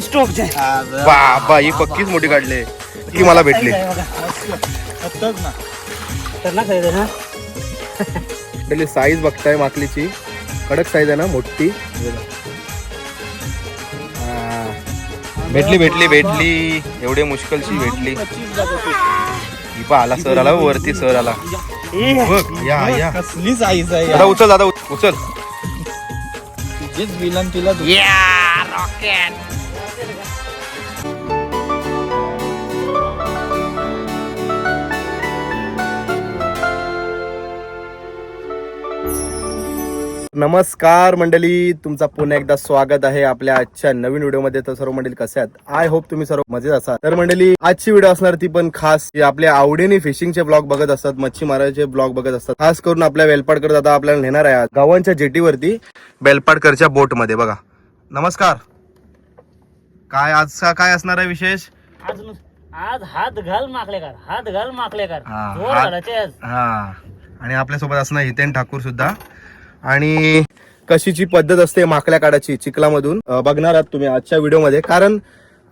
स्टोकचे बाबा ही पक्कीच मोठी काढली. ती मला भेटली. ना आपली साईज बघताय माकलीची कडक साईज आहे ना मोठी. भेटली भेटली भेटली. एवढे मुश्किलशी भेटली. ही पहा आला सर आला वरती सर आला. बघ या या. कसली साईज आहे दादा उचल दादा उच- उचल तुला दु- नमस्कार मंडळी तुमचा पुन्हा एकदा स्वागत आहे आपल्या आजच्या नवीन व्हिडिओमध्ये. तर सर्व मंडळी कसे आहेत? आय होप तुम्ही सर्व मजेत असाल. तर मंडळी आजची व्हिडिओ असणार ती पण खास आपल्या आवडीने फिशिंगचे ब्लॉग बघत असतात मच्छी मारायचे ब्लॉग बघत असतात. खास करून आपल्या बेलपाडकर दादा आपल्याला नेणार आहे आज. गावांच्या जेटीवरती बेलपाडकरच्या बोटमध्ये बघा. नमस्कार. काय आजचा काय असणार आहे विशेष? आज आज हात घाल माकलेकर हात घाल माकलेकर. आज. आणि आपल्यासोबत असणार हितेन ठाकूर सुद्धा. आणि कशीची पद्धत असते माकल्या काढायची चिखलामधून बघणार आहात तुम्ही आजच्या व्हिडिओमध्ये. कारण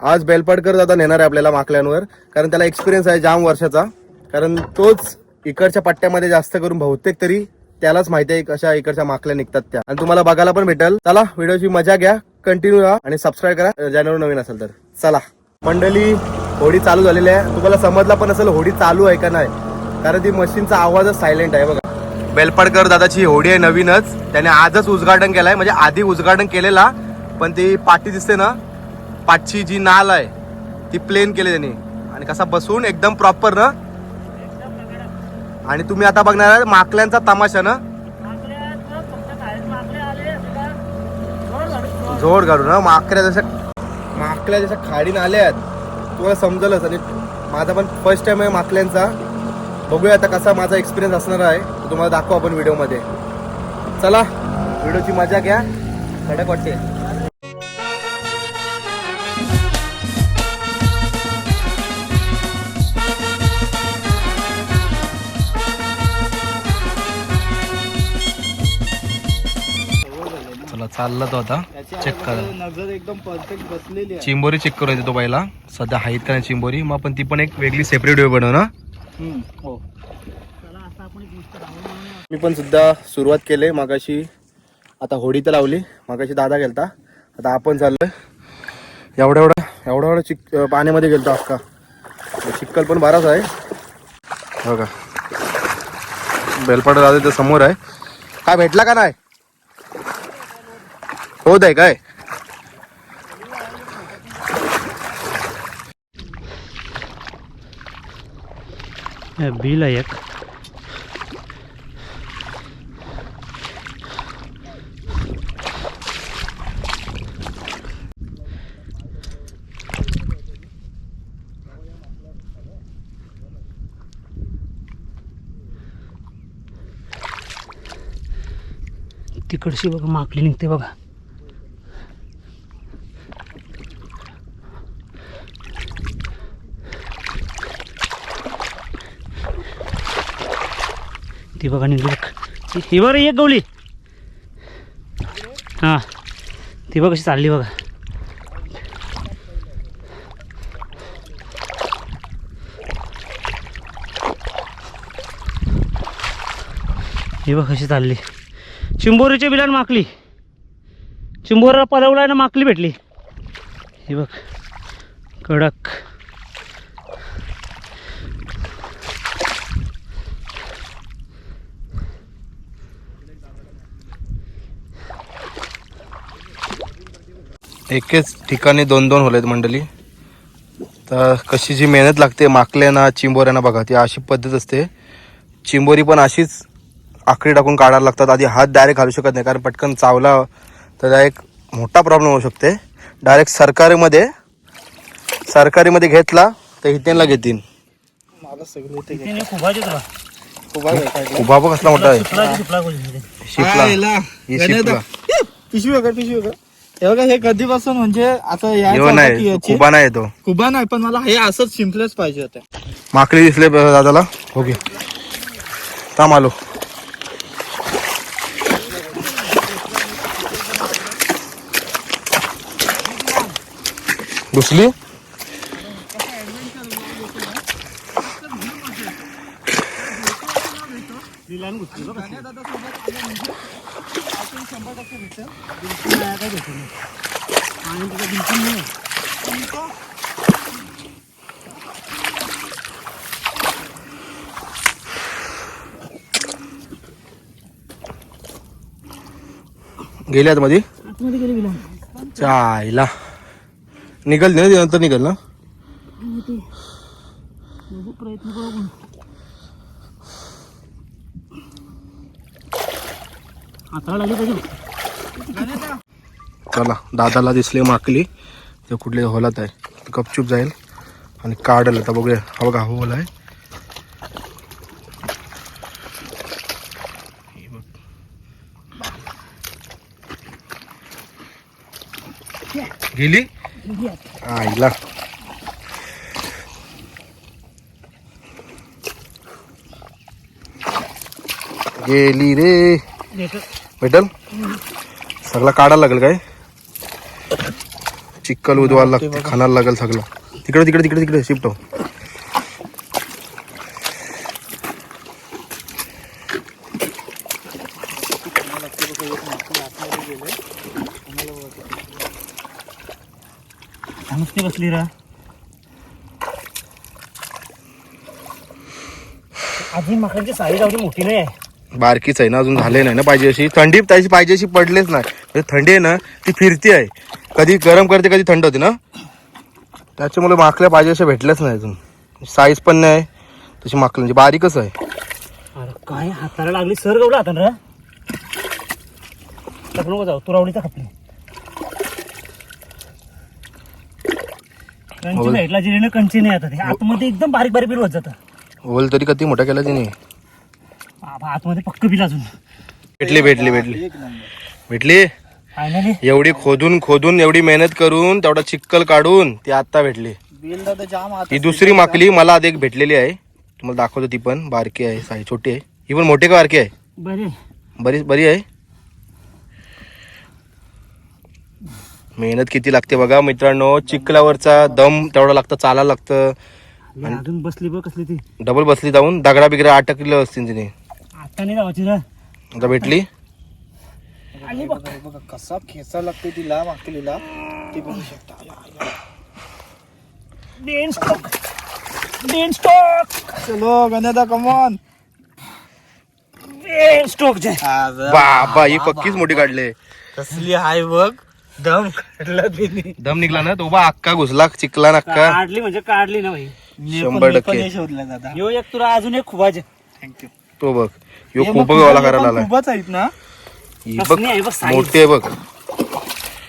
आज बेलपाडकर दादा नेणार आहे आपल्याला माकल्यांवर. कारण त्याला एक्सपिरियन्स आहे जाम वर्षाचा. कारण तोच इकडच्या पट्ट्यामध्ये जास्त करून बहुतेक तरी त्यालाच माहिती आहे कशा इकडच्या माकल्या निघतात त्या. आणि तुम्हाला बघायला पण भेटेल. चला व्हिडिओची मजा घ्या कंटिन्यू राहा आणि सबस्क्राईब करा. ज्यावर नवीन असेल तर. चला. मंडळी होडी चालू झालेली आहे. तुम्हाला समजला पण असेल होडी चालू आहे का नाही. कारण ती मशीनचा आवाजच सायलेंट आहे बघा. बेलपाडकर दादाची होडी आहे नवीनच. त्याने आजच उद्घाटन केलंय. म्हणजे आधी उद्घाटन केलेला पण ती पाठी दिसते ना पाठची जी नाल आहे ती प्लेन केली त्यांनी. आणि कसा बसून एकदम प्रॉपर ना. आणि तुम्ही आता बघणार माकल्यांचा तमाशा ना. घालून- जोड घालू ना. माकड्या जशा माकड्या जशा खाडीन आल्यात तुम्हाला समजलंच. आणि माझा पण फर्स्ट टाइम आहे माकल्यांचा. बघूया आता कसा माझा एक्सपिरियन्स असणार आहे. तो तुम्हाला दाखवू आपण व्हिडिओमध्ये. चला व्हिडिओची मजा घ्या. कडक वाटते. चला चालला तो आता. चेक नजर एकदम परफेक्ट बसलेली चिंबोरी चेक करू तो पहिला. सध्या आहेत का नाही चिंबोरी? मग आपण ती पण एक वेगळी सेपरेट व्हिडिओ बनवू ना? हो. मी पण सुद्धा सुरुवात केली मागाशी आता होडी तर लावली मागाशी दादा गेलता. आता आपण चाललोय. एवढा एवढा एवढा एवढा चिक पाण्यामध्ये गेलतो अख्खा. चिक्कल पण बराच आहे. बघा बेलपाडा दादा तर समोर आहे. काय भेटला का नाही? होत आहे काय हे बिल आहे एक. तिकडची बघा माकली निघते बघा. ती बघा निघली बघ ही बरं एक गवली. हां. ती बघ कशी चालली बघा. ही बघ कशी चालली. चिंबोरीच्या बिलान माकली. चिंबोरीला पलवला ना माकली भेटली. ही बघ. कडक. एकेच ठिकाणी दोन दोन होलेत मंडळी. तर कशी जी मेहनत लागते माकल्यांना चिंबोऱ्यांना बघा ती अशी पद्धत असते. चिंबोरी पण अशीच आकडी टाकून काढायला लागतात. आधी हात डायरेक्ट घालू शकत नाही कारण पटकन चावला तर एक मोठा प्रॉब्लेम होऊ शकते. डायरेक्ट सरकारीमध्ये सरकारीमध्ये घेतला तर हितेनला घेतील उभा बघ कसला मोठा आहे. दा- पिशवी वगैरे पिशवी वगैरे हे बघा हे कधीपासून म्हणजे आता येऊ या नाही उभा नाही येतो कुबा नाही पण मला हे असंच शिंपलेच पाहिजे होते. माकडी दिसले ब- दादाला. ओके थांब आलो. घुसली? गेली आता मध्ये गेले गेला चायला. निघल ना नंतर निघल ना. हाताला लागली पाहिजे. चला दादाला दिसले माकली. ते कुठले होलात आहे. गपचूप जाईल. आणि काढल आता बघूया. हा बघा होल आहे. हे. गेली? आईला. गेली रे. भेटल. सगळा काढायला लागेल काय? चिक्कल उदवायला लागते खाणायला लागेल सगळं. तिकडे तिकडे तिकडे तिकडे शिफ्ट हो. बसली रा अजून माकडांची साईज मोठी नाही आहे. बारकीच आहे ना अजून झाले नाही ना पाहिजे अशी. थंडी त्याची पाहिजे अशी पडलेच नाही. म्हणजे थंडी आहे ना ती फिरती आहे. कधी गरम करते कधी थंड होते ना? त्याच्यामुळे माकल्या पाहिजे अशा भेटल्याच नाही अजून. साईज पण नाही. तशी माकलांची बारीकच आहे. अरे काय हाताला लागली सर गवला खपली. कंची भेटला जिने कंची नाही आता ते. आतमध्ये एकदम बारीक बारीक बिल होत जातं. होल तरी कधी मोठा केला तिने. बाबा, आतमध्ये पक्क बिल अजून. भेटली भेटली भेटली. एक नंबर भेटली? फायनली एवढी खोदून खोदून एवढी मेहनत करून तेवढा चिक्कल काढून ती आता भेटली. बिल दादा जाम आत ही दुसरी माकली मला आधी एक भेटलेली आहे. तुम्हाला दाखवतो ती पण. बारकी आहे साई छोटी आहे. ही पण मोठी का बारकी आहे? बरे. बरी बरी आहे. मेहनत किती लागते बघा मित्रांनो. चिखलावरचा दम तेवढा लागतं चालायला लागतं. अजून बसली बघ कसली ती. डबल बसली जाऊन. दगडा बिगडा अटकलं असतील तिने. आता नाही जावायची रा आता भेटली? आली बघ. कसा खेचा लागते तिला माकलीला ती बघू शकता. स्टॉक स्टॉक चलो गणेदा कमॉन डेन स्टॉक जे. बाबा ही पक्कीच मोठी काढले. कसली हाय बघ. दम काढला तिने. दम निघला ना तो बा अक्का घुसला चिकला नक्का काढली म्हणजे काढली ना भाई शंभर टक्के. शोधलं दादा. यो एक तुला अजून एक खुबाज थँक्यू तो बघ. यो खूप गावाला करायला आलाय खूपच आहेत ना. ही बघ. कसली आहे बघ साईज मोठी आहे बघ.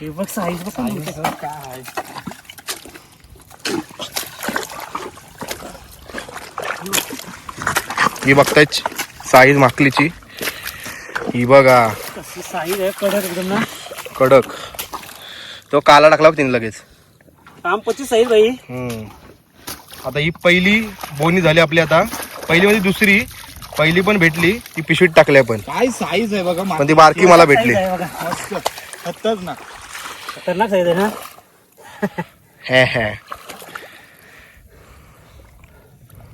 हे बघ साईज बघ. काय ही बघताय साईज माकलीची. ही बघा. कसली साईज आहे कडक एकदम ना. कडक. तो काला टाकला बघ तिने लगेच. काम पच्चीस साईज भाई हम्म. आता ही पहिली बोनी झाली आपली आता. पहिली म्हणजे दुसरी. पहिली पण भेटली ती पिशवीत टाकली पण. काय साईज आहे बघा पण ती बारकी मला भेटली. साईज आहे बघा मस्त. खतच ना खतरनाक साईज आहे ना? हे हे.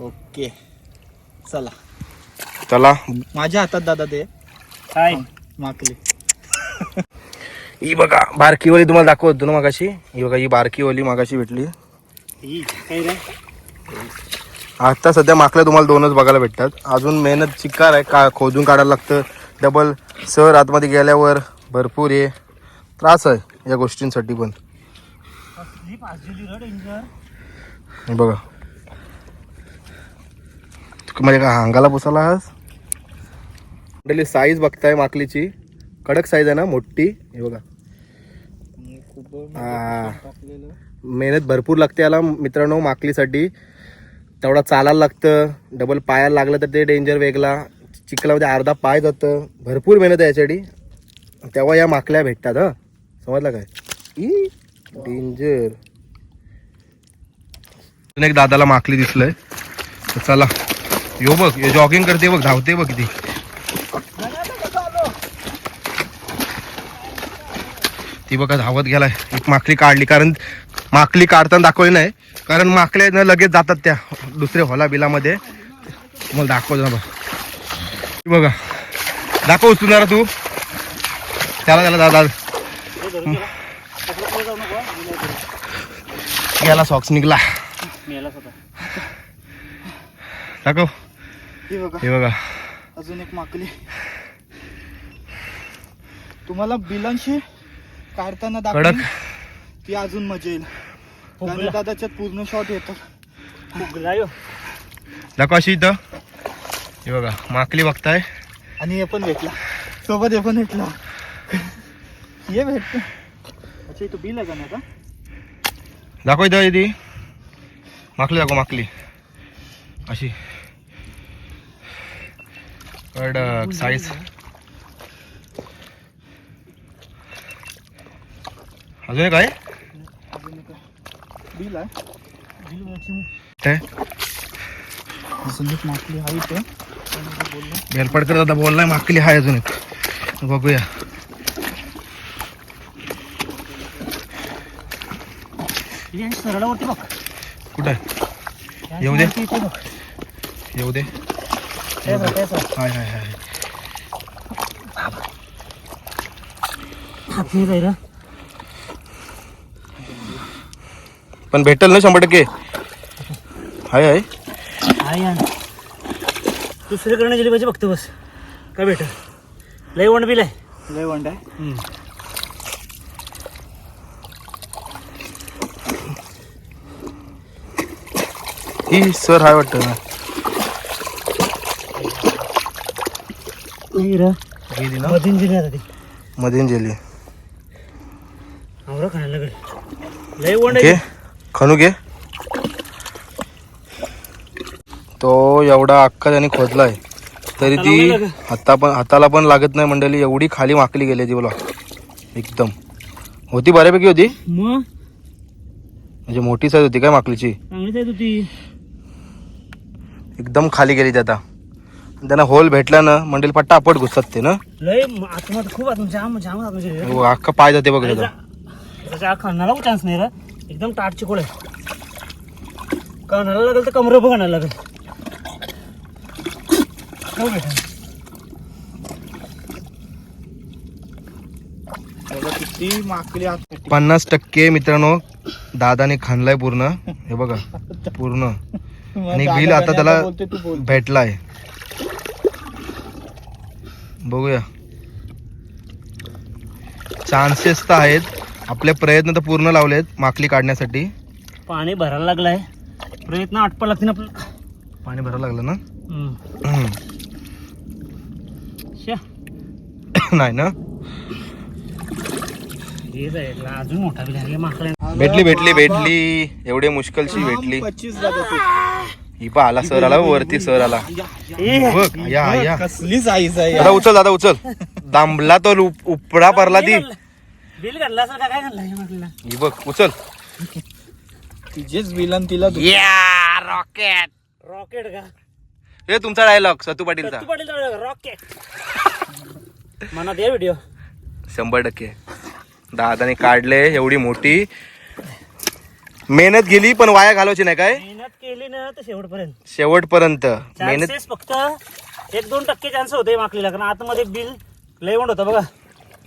ओके. चला. चला. माझ्या हातात दादा ते काय? माकली ही बघा बारकीवाली तुम्हाला दाखवत होतो ना मागाशी. ही बघा ही बारकीवाली मागाशी भेटली. ही काय रे? आता सध्या माकल्या तुम्हाला दोनच बघायला भेटतात. अजून मेहनत चिक्कार आहे का खोदून काढायला लागतं. डबल सर आतमध्ये गेल्यावर भरपूर आहे त्रास आहे या गोष्टींसाठी पण. हे बघा. म्हणजे का अंगाला पुसाला आज मंडळी साईज बघताय माकलीची. कडक साईज आहे ना मोठी. हे बघा. मेहनत भरपूर लागते याला मित्रांनो माकलीसाठी. तेवढा चालायला लागतं. डबल पायाला लागलं तर ते डेंजर वेगळा. चिखलामध्ये अर्धा पाय जातं. भरपूर मेहनत आहे याच्यासाठी. तेव्हा या माकल्या भेटतात हां. समजलं काय? ई डेंजर एक दादाला माकली दिसलंय. तर चला. यो बघ यो जॉगिंग करते बघ धावते बघ ती ती बघा धावत गेलाय. एक माकली काढली कारण माकली काढताना दाखवली नाही. कारण माकल्या ना लगेच जातात त्या दुसऱ्या हॉला बिलामध्ये. तुम्हाला दाखवतो ना बघ. दाखव उचलून जरा तू. त्याला त्याला दादा. गेला. याला सॉक्स निघला. दाखव. हे बघा. बघा. अजून एक माकली. तुम्हाला बिलांशी काढताना दाखव ती अजून मजा येईल फुगला. दादाच्यात पूर्ण शॉट येतात. फुगला यो. दाखव अशी इथं. हे बघा माकली बघताय. आणि हे पण भेटला. सोबत हे पण भेटला. हे भेटत अच्छा इथं बिल आहे का नाही का दाखव इथं ती माकली दाखव माकली. अशी. कडक साईज अजून एक आहे. बिल आहे. बिल. काय? एक माकली आहे. इथे बेलपडकर दादा बोललाय माकली आहे अजून एक. बघूया. सरळावरती बघ. कुठं? येऊ दे. येऊ दे. हाय हाय हाय हात नाही जाईल, हा. पण भेटेल ना शंभर टक्के? हाय हाय. दुसरीकडनं गेली पाहिजे बघतो बस. काय भेट लय वंड बिल आहे लय वंड आहे. ही सर हाय वाटतं. नाही रे गेली ना? मधीन जिल्हे आता ती. मधीन गेली. आवरा खायला लागेल. लय वंड आहे खनू घे तो एवढा अख्खा त्याने खोदलाय तरी ती हाता पण हाताला पण लागत नाही मंडळी एवढी खाली माकली गेली ती बोला. एकदम. होती बऱ्यापैकी होती? म्हणजे मोठी साईज होती काय माकलीची? आहे एकदम खाली गेली ती आता. त्यांना होल भेटला ना मंडळी पट्टा आपट घुसतात ते ना? खूप हो, अख्खा पाय जाते बघ त्याचा. चान्स नाही रे? एकदम ताट चिकोळ आहे कानाला लागेल तर कमरं बघ आणायला लागेल. हो बेटा. बघा किती माकली आत पन्नास टक्के मित्रांनो दादाने खाणलाय पूर्ण. हे बघा पूर्ण. आणि बिल आता त्याला बोलते तू बोल. भेटलाय. बघूया. चान्सेस तर आहेत. आपले प्रयत्न तर पूर्ण लावलेत माकली काढण्यासाठी. पाणी भरायला लागलाय. प्रयत्न आटपा लागतील आपलं. पाणी भरायला लागलं ना? हम्म. हम्म. श्या. नाही ना? हे जायला अजून मोठा बिल आहे. माकड्या भेटली भेटली भेटली. एवढे मुश्किलची भेटली. पच्चीस ही पा आला सर आला वरती सर आला. बघ या या. कसली साईज आहे. दादा उचल दादा उचल. दांबला तो उप- उपडा पडला ती. बिल घातला असेल का? काय घातला? म्हटलं. ही बघ उचल. तिचेच बिलन तिला दु- रॉकेट रॉकेट का? हे तुमचा डायलॉग सतू पाटीलचा. सत्तू पाटील रॉकेट मनात ये व्हिडिओ शंभर टक्के. दादाने काढले एवढी मोठी. मेहनत गेली पण वाया घालवायची नाही काय? मेहनत केली ना तर शेवटपर्यंत. शेवटपर्यंत. मेहनत चान्सेस फक्त एक दोन टक्के चान्स होते माकलीला कारण आतमध्ये बिल लय होतं बघा.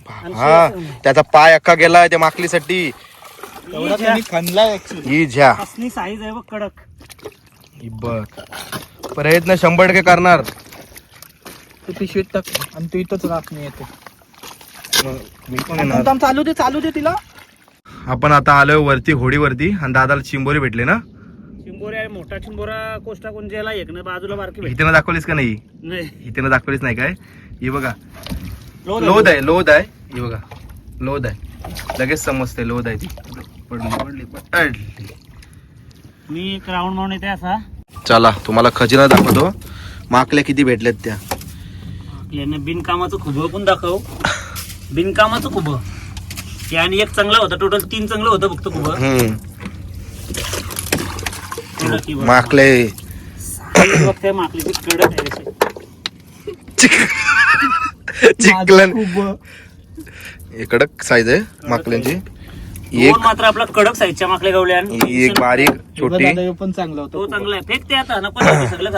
हा त्याचा पाय अख्खा गेलाय त्या माकलीसाठी. त्यांनी खणला ही झ्या असली साईज आहे बघ कडक. ही बघ. प्रयत्न शंभर टक्के करणार. तू पिशवीत टाक. आणि तू इथंच राहत नाही येते. मी पण येणार. थांब, थांब, चालू दे चालू दे तिला. आपण आता आलोय वरती होडीवरती. आणि दादाला चिंबोरी भेटले ना? चिंबोरी आहे मोठा चिंबोरा कोस्टा कुंजेला एक ना बाजूला बारकी भेट इथे दाखवलीस का नाही? नाही. इथे दाखवलीच नाही काय? ही बघा. लोद लोद आहे लोद आहे ही बघा लोद आहे लगेच समजते लोद आहे ती पडली पडली पडली. मी एक राऊंड मारून येते असा. चला तुम्हाला खजिना दाखवतो. माकल्या किती भेटल्यात त्या. याने बिनकामाचं खुबं पण दाखव. बिनकामाचं खुबं. ते आणि एक चांगला होता. टोटल तीन चांगलं होतं फक्त खुबं. हम्म. कडक ही बघ. माकले. साईज बघ काय माकलीची कडक आहे कशी. चिकलन हे कडक साईज आहे माकल्यांची एक मात्र आपला कडक साईजच्या माकल्या गवल्या. आणि ही एक बारीक छोटी पण चांगला तो होता चांगला आहे. फेक ते आता जाऊ दे, सगळं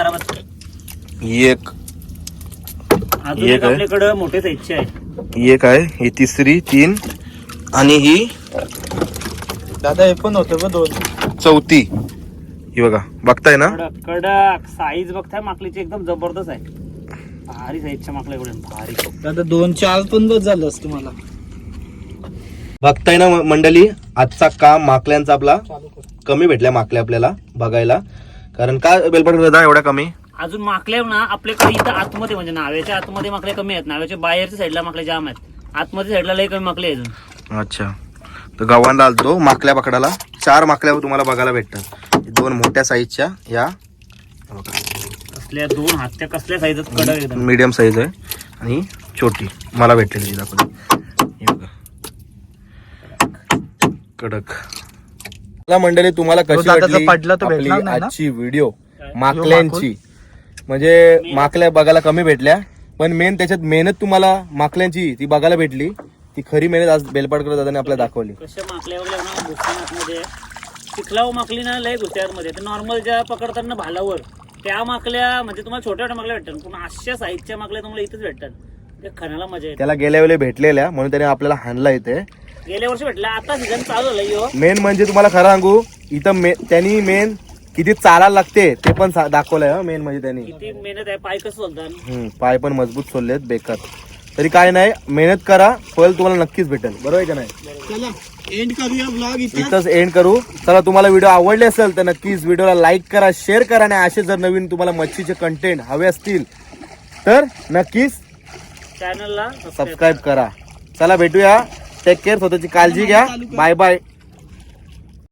एक. एक. आपल्याकडे मोठे साईजचे आहे ही एक आहे ही तिसरी तीन. आणि ही दादा हे पण होते बघ दोन. चौथी. ही बघा बघताय ना? कडक कडक साईज बघताय माकलीची एकदम जबरदस्त आहे. भारी साईजच्या माकल्या गवल्या भारी दादा दोन चार पण बस झालं असतं मला बघताय ना मंडळी आजचा काम माकल्यांचा आपला कमी भेटल्या माकल्या आपल्याला बघायला. कारण का बेलपट एवढ्या कमी? अजून माकल्या ना आपल्याकडे इथं आतमध्ये म्हणजे नाव्याच्या आतमध्ये माकल्या कमी आहेत. नाव्याच्या बाहेरच्या साईडला माकल्या जाम आहेत. आतमध्ये साईडला लई कमी माकले आहेत अजून. अच्छा. तर गव्हाणला आलतो माकल्या पकडाला चार माकल्या तुम्हाला बघायला भेटतात. दोन मोठ्या साईजच्या या. कसल्या दोन हातच्या कसल्या साईजात कडक एकदम. मीडियम साईज आहे आणि छोटी. मला भेटलेली दाखवली बघा. कडक. मला मंडळी तुम्हाला कशी वाटली पडला तर आपली भेटणार नाही ना? आजची व्हिडिओ माकल्यांची. म्हणजे माकल्या बघायला कमी भेटल्या. पण मेन त्याच्यात मेहनत तुम्हाला माकल्यांची ती बघायला भेटली. ती खरी मेहनत आज बेलपाडकर दादाने आपल्याला दाखवली. चिखलाव माकली ना लय नॉर्मल ज्या पकडतात ना भालावर. त्या माकल्या म्हणजे तुम्हाला छोट्या छोट्या माकल्या भेटतात. पण अशा साईजच्या माकल्या तुम्हाला इथेच भेटतात. ते खाण्याला मजा येते. त्याला गेल्या वेळी भेटलेल्या म्हणून त्याने आपल्याला हाणला इथे. गेल्या वर्षी भेटला आता सीझन चालू झाला यो. मेन म्हणजे तुम्हाला खरं सांगू इथं मे त्यांनी मेन किती चालायला लागते ते पण सा- दाखवलंय मेन म्हणजे त्यांनी. किती मेहनत आहे पाय कसं चालतात? हम्म, पाय पण मजबूत सोडलेत बेकार. तरी काय नाही मेहनत करा फळ तुम्हाला नक्कीच भेटेल. बरोबर आहे का नाही? चला एंड करूया ब्लॉग इथे इथंच एंड करू. चला तुम्हाला व्हिडिओ आवडले असेल तर नक्कीच व्हिडिओला लाईक करा शेअर करा आणि असे जर नवीन तुम्हाला मच्छीचे कंटेंट हवे असतील तर नक्कीच चॅनलला सबस्क्राईब करा. चला भेटूया. टेक केअर स्वतःची काळजी घ्या. Bye bye